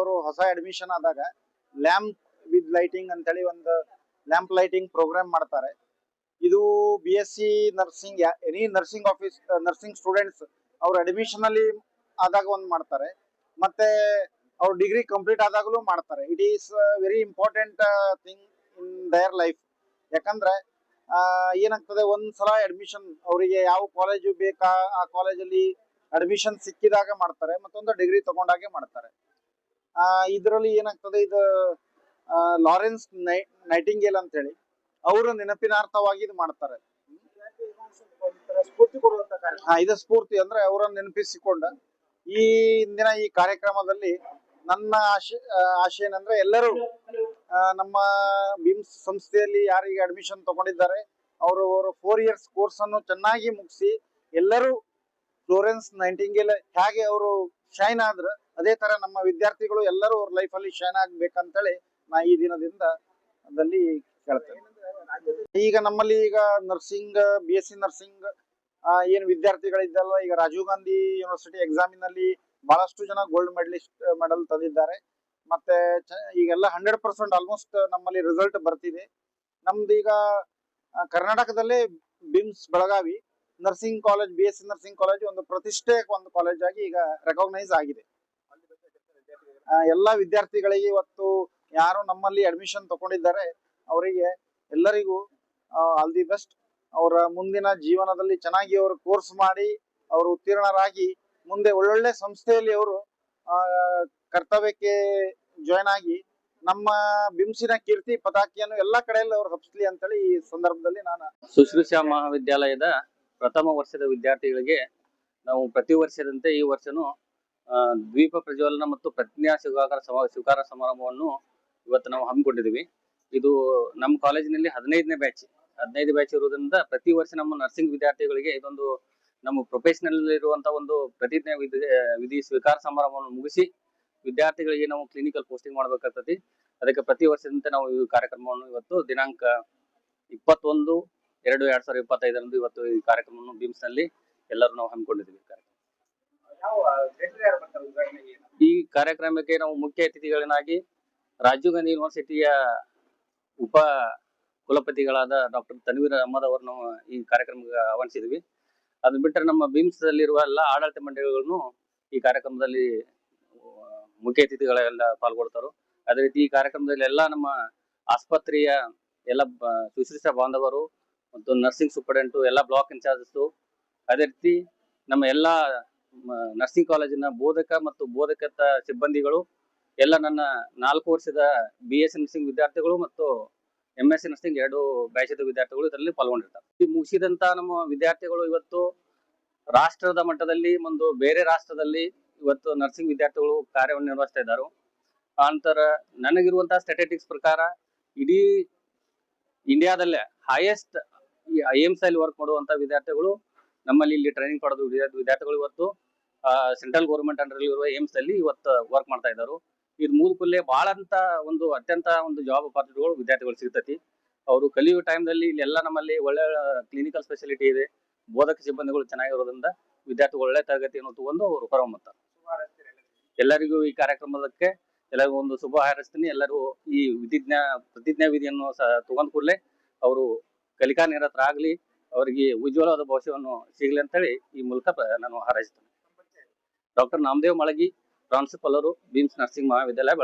ಅವರು ಹೊಸ ಅಡ್ಮಿಷನ್ ಆದಾಗ ಲ್ಯಾಂಪ್ ವಿತ್ ಲೈಟಿಂಗ್ ಅಂತೇಳಿ ಒಂದು ಲ್ಯಾಂಪ್ ಲೈಟಿಂಗ್ ಪ್ರೋಗ್ರಾಮ್ ಮಾಡ್ತಾರೆ. ಇದು B S C nursing any nursing office nursing students ಅವ್ರ ಅಡ್ಮಿಷನ್ ಅಲ್ಲಿ ಆದಾಗ ಒಂದು ಮಾಡ್ತಾರೆ. ಮತ್ತೆ ಅವ್ರ ಡಿಗ್ರಿ ಕಂಪ್ಲೀಟ್ ಆದಾಗಲೂ ಮಾಡ್ತಾರೆ. It is very important thing in their life ಯಾಕಂದ್ರೆ ಏನಾಗ್ತದೆ, ಒಂದ್ಸಲ ಅಡ್ಮಿಷನ್ ಅವರಿಗೆ ಯಾವ ಕಾಲೇಜು ಬೇಕಾ, ಆ ಕಾಲೇಜಲ್ಲಿ ಅಡ್ಮಿಷನ್ ಸಿಕ್ಕಿದಾಗ ಮಾಡ್ತಾರೆ, ಮತ್ತೊಂದು ಡಿಗ್ರಿ ತಗೊಂಡಾಗೆ ಮಾಡ್ತಾರೆ. ಇದರಲ್ಲಿ ಏನಾಗ್ತದೆ, ಇದು ಲಾರೆನ್ಸ್ ನೈ, ನೈಟಿಂಗೇಲ್ ಅಂತ ಹೇಳಿ ಅವರ ನೆನಪಿನಾರ್ಥವಾಗಿ ಇದು ಮಾಡ್ತಾರೆ. ಇದು ಸ್ಫೂರ್ತಿ, ಅಂದ್ರೆ ಅವರನ್ನು ನೆನಪಿಸಿಕೊಂಡ, ಈ ಇಂದಿನ ಈ ಕಾರ್ಯಕ್ರಮದಲ್ಲಿ ನನ್ನ ಆಶೆ ಆಶೆ ಏನಂದ್ರೆ ಎಲ್ಲರೂ ನಮ್ಮ ಬಿಮ್ಸ್ ಸಂಸ್ಥೆಯಲ್ಲಿ ಯಾರಿಗೆ ಅಡ್ಮಿಷನ್ ತಗೊಂಡಿದ್ದಾರೆ, ಅವರು ಅವರು ಫೋರ್ ಇಯರ್ಸ್ ಕೋರ್ಸ್ ಅನ್ನು ಚೆನ್ನಾಗಿ ಮುಗಿಸಿ ಎಲ್ಲರೂ ಫ್ಲೋರೆನ್ಸ್ ನೈಂಟಿಂಗೇಲ್ ಹೇಗೆ ಅವರು ಶೈನ್ ಆದ್ರ ಅದೇ ತರ ನಮ್ಮ ವಿದ್ಯಾರ್ಥಿಗಳು ಎಲ್ಲರೂ ಅವ್ರ ಲೈಫ್ ಅಲ್ಲಿ ಶೈನ್ ಆಗ್ಬೇಕಂತೇಳಿ ನಾ ಈ ದಿನದಿಂದ ಅದಲ್ಲಿ ಕೇಳ್ತೇನೆ. ಈಗ ನಮ್ಮಲ್ಲಿ ಈಗ nursing B S C nursing ಏನ್ ವಿದ್ಯಾರ್ಥಿಗಳಿದ್ದಲ್ಲ, ಈಗ ರಾಜೀವ್ ಗಾಂಧಿ ಯೂನಿವರ್ಸಿಟಿ ಎಕ್ಸಾಮಿನಲ್ಲಿ ಬಹಳಷ್ಟು ಜನ ಗೋಲ್ಡ್ ಮೆಡಲಿಸ್ಟ್ ಮೆಡಲ್ ತಂದಿದ್ದಾರೆ. ಮತ್ತೆ ಈಗೆಲ್ಲ ಹಂಡ್ರೆಡ್ ಪರ್ಸೆಂಟ್ ಆಲ್ಮೋಸ್ಟ್ ನಮ್ಮಲ್ಲಿ ರಿಸಲ್ಟ್ ಬರ್ತಿದೆ. ನಮ್ದು ಈಗ ಕರ್ನಾಟಕದಲ್ಲೇ BIMS Belagavi. Nursing college B S C nursing college ಒಂದು ಪ್ರತಿಷ್ಠೆ ಒಂದು ಕಾಲೇಜ್ ಆಗಿ ಈಗ ರೆಕಾಗ್ನೈಸ್ ಆಗಿದೆ. ಎಲ್ಲ ವಿದ್ಯಾರ್ಥಿಗಳಿಗೆ ಇವತ್ತು ಯಾರು ನಮ್ಮಲ್ಲಿ ಅಡ್ಮಿಷನ್ ತಗೊಂಡಿದ್ದಾರೆ. ಅವರಿಗೆ ಎಲ್ಲರಿಗೂ ಆಲ್ ದಿ ಬೆಸ್ಟ್ ಅವರ ಮುಂದಿನ ಜೀವನದಲ್ಲಿ ಚೆನ್ನಾಗಿ ಅವರು ಕೋರ್ಸ್ ಮಾಡಿ, ಅವರು ಉತ್ತೀರ್ಣರಾಗಿ ಮುಂದೆ ಒಳ್ಳೊಳ್ಳೆ ಸಂಸ್ಥೆಯಲ್ಲಿ ಅವರು ಕರ್ತವ್ಯಕ್ಕೆ ಜಾಯ್ನ್ ಆಗಿ ನಮ್ಮ ಬಿಂಸಿನ ಕೀರ್ತಿ ಪತಾಕಿಯನ್ನು ಎಲ್ಲಾ ಕಡೆಯಲ್ಲಿ ಅವ್ರು ಹಬ್ಸ್ಲಿ ಅಂತೇಳಿ ಈ ಸಂದರ್ಭದಲ್ಲಿ ನಾನು ಶುಶ್ರೂಷಾ ಮಹಾವಿದ್ಯಾಲಯದ ಪ್ರಥಮ ವರ್ಷದ ವಿದ್ಯಾರ್ಥಿಗಳಿಗೆ ನಾವು ಪ್ರತಿ ವರ್ಷದಂತೆ ಈ ವರ್ಷನೂ ದ್ವೀಪ ಪ್ರಜ್ವಲನ ಮತ್ತು ಪ್ರಜ್ಞಾ ಸ್ವೀಕಾರ ಸಮ ಸ್ವೀಕಾರ ಸಮಾರಂಭವನ್ನು ಇವತ್ತು ನಾವು ಹಮ್ಮಿಕೊಂಡಿದ್ದೀವಿ. ಇದು ನಮ್ಮ ಕಾಲೇಜಿನಲ್ಲಿ ಹದಿನೈದನೇ ಬ್ಯಾಚ್. ಹದಿನೈದು ಬ್ಯಾಚ್ ಇರುವುದರಿಂದ ಪ್ರತಿ ವರ್ಷ ನಮ್ಮ ನರ್ಸಿಂಗ್ ವಿದ್ಯಾರ್ಥಿಗಳಿಗೆ ಇದೊಂದು ನಮ್ಮ ಪ್ರೊಫೆಷನಲ್ ಇರುವಂತಹ ಒಂದು ಪ್ರತಿಜ್ಞೆ ವಿಧಿ ವಿಧಿ ಸ್ವೀಕಾರ ಸಮಾರಂಭವನ್ನು ಮುಗಿಸಿ ವಿದ್ಯಾರ್ಥಿಗಳಿಗೆ ನಾವು ಕ್ಲಿನಿಕಲ್ ಪೋಸ್ಟಿಂಗ್ ಮಾಡಬೇಕಾಗ್ತತಿ ಅದಕ್ಕೆ ಪ್ರತಿ ವರ್ಷದಂತೆ ನಾವು ಈ ಕಾರ್ಯಕ್ರಮವನ್ನು ಇವತ್ತು ದಿನಾಂಕ ಇಪ್ಪತ್ತೊಂದು ಎರಡು ಎರಡ್ ಸಾವಿರದ ಇಪ್ಪತ್ತೈದರಂದು ಇವತ್ತು ಈ ಕಾರ್ಯಕ್ರಮವನ್ನು ಬಿಮ್ಸ್ನಲ್ಲಿ ಎಲ್ಲರೂ ನಾವು ಹಮ್ಮಿಕೊಂಡಿದ್ದೀವಿ ಈ ಕಾರ್ಯಕ್ರಮಕ್ಕೆ ನಾವು ಮುಖ್ಯ ಅತಿಥಿಗಳನ್ನಾಗಿ ರಾಜೀವ್ ಗಾಂಧಿ ಯೂನಿವರ್ಸಿಟಿಯ ಉಪ ಕುಲಪತಿಗಳಾದ ಡಾಕ್ಟರ್ ತನ್ವೀರ್ ಅಹಮದ್ ಅವರನ್ನು ಈ ಕಾರ್ಯಕ್ರಮಕ್ಕೆ ಆಹ್ವಾನಿಸಿದ್ವಿ ಅದು ಬಿಟ್ಟರೆ ನಮ್ಮ ಬಿಮ್ಸ್ ದಲ್ಲಿರುವ ಎಲ್ಲ ಆಡಳಿತ ಮಂಡಳಿಗಳನ್ನು ಈ ಕಾರ್ಯಕ್ರಮದಲ್ಲಿ ಮುಖ್ಯ ಅತಿಥಿಗಳೆಲ್ಲ ಪಾಲ್ಗೊಳ್ತಾರೋ. ಅದೇ ರೀತಿ ಈ ಕಾರ್ಯಕ್ರಮದಲ್ಲಿ ಎಲ್ಲ ನಮ್ಮ ಆಸ್ಪತ್ರೆಯ ಎಲ್ಲ ಶುಶ್ರೂಷ ಸುಶ್ರೂಷಾ ಬಾಂಧವರು ಮತ್ತು ನರ್ಸಿಂಗ್ ಸೂಪರ್ಡೆಂಟು ಎಲ್ಲ ಬ್ಲಾಕ್ ಇನ್ಚಾರ್ಜಸ್ಸು ಅದೇ ರೀತಿ ನಮ್ಮ ಎಲ್ಲ ನರ್ಸಿಂಗ್ ಕಾಲೇಜಿನ ಬೋಧಕ ಮತ್ತು ಬೋಧಕತ ಸಿಬ್ಬಂದಿಗಳು, ಎಲ್ಲ ನನ್ನ ನಾಲ್ಕು ವರ್ಷದ ಬಿ ಎಸ್ ನರ್ಸಿಂಗ್ ವಿದ್ಯಾರ್ಥಿಗಳು ಮತ್ತು ಎಂ ಎಸ್ ಸಿ ನರ್ಸಿಂಗ್ ಎರಡು ಬ್ಯಾಚದ ವಿದ್ಯಾರ್ಥಿಗಳು ಇದರಲ್ಲಿ ಪಾಲ್ಗೊಂಡಿರ್ತಾರೆ. ಈ ಮುಗಿಸಿದಂತ ನಮ್ಮ ವಿದ್ಯಾರ್ಥಿಗಳು ಇವತ್ತು ರಾಷ್ಟ್ರದ ಮಟ್ಟದಲ್ಲಿ ಒಂದು ಬೇರೆ ರಾಷ್ಟ್ರದಲ್ಲಿ ಇವತ್ತು ನರ್ಸಿಂಗ್ ವಿದ್ಯಾರ್ಥಿಗಳು ಕಾರ್ಯವನ್ನು ನಿರ್ವಹಿಸ್ತಾ ಇದ್ದಾರೆ. ಆನಂತರ ನನಗಿರುವಂತಹ ಸ್ಟಾಟಿಸ್ಟಿಕ್ಸ್ ಪ್ರಕಾರ ಇಡೀ ಇಂಡಿಯಾದಲ್ಲೇ ಹೈಯೆಸ್ಟ್ ಈ ಐ ಎಮ್ಸ್ ಅಲ್ಲಿ ವರ್ಕ್ ಮಾಡುವಂತ ವಿದ್ಯಾರ್ಥಿಗಳು ನಮ್ಮಲ್ಲಿ ಇಲ್ಲಿ ಟ್ರೈನಿಂಗ್ ಪಡೆದ ವಿದ್ಯಾರ್ಥಿ ವಿದ್ಯಾರ್ಥಿಗಳು ಇವತ್ತು ಸೆಂಟ್ರಲ್ ಗೌರ್ಮೆಂಟ್ ಅಂಡರ್ ಇರುವ ಏಮ್ಸ್ ಅಲ್ಲಿ ಇವತ್ತು ವರ್ಕ್ ಮಾಡ್ತಾ ಇದ್ದಾರೆ ಇದು ಮೂಲಕಲ್ಲೇ ಬಹಳ ಅಂತ ಒಂದು ಅತ್ಯಂತ ಒಂದು ಜಾಬ್ ಅಪಾರ್ಚುನಿಟಿಗಳು ವಿದ್ಯಾರ್ಥಿಗಳು ಸಿಗ್ತತಿ. ಅವರು ಕಲಿಯುವ ಟೈಮ್ದಲ್ಲಿ ಇಲ್ಲೆಲ್ಲ ನಮ್ಮಲ್ಲಿ ಒಳ್ಳೆ ಕ್ಲಿನಿಕಲ್ ಸ್ಪೆಷಾಲಿಟಿ ಇದೆ. ಬೋಧಕ ಸಿಬ್ಬಂದಿಗಳು ಚೆನ್ನಾಗಿರೋದ್ರಿಂದ ವಿದ್ಯಾರ್ಥಿಗಳು ಒಳ್ಳೆ ತರಗತಿಯನ್ನು ತಗೊಂಡು ಅವರು ಹೊರಹೊಮ್ಮುತ್ತಾರೆ ಎಲ್ಲರಿಗೂ ಈ ಕಾರ್ಯಕ್ರಮದಕ್ಕೆ ಎಲ್ಲರಿಗೂ ಒಂದು ಶುಭ ಹಾರೈಸ್ತೀನಿ. ಎಲ್ಲರೂ ಈ ವಿಧಿಜ್ಞಾ ಪ್ರತಿಜ್ಞಾ ವಿಧಿಯನ್ನು ಸಹ ತಗೊಂಡ್ ಕೂಡಲೇ ಅವರು ಕಲಿಕಾ ನಿರತರಾಗಲಿ ಅವರಿಗೆ ಉಜ್ವಲವಾದ ಭವಿಷ್ಯವನ್ನು ಸಿಗಲಿ ಅಂತೇಳಿ ಈ ಮೂಲಕ ನಾನು ಹಾರೈಸುತ್ತೇನೆ. ಡಾಕ್ಟರ್ ನಾಮದೇವ್ ಮಳಗಿ, ಪ್ರಾಂಶುಪಾಲರು ಬೀಮ್ಸ್ ನರ್ಸಿಂಗ್ ಮಹಾವಿದ್ಯಾಲಯ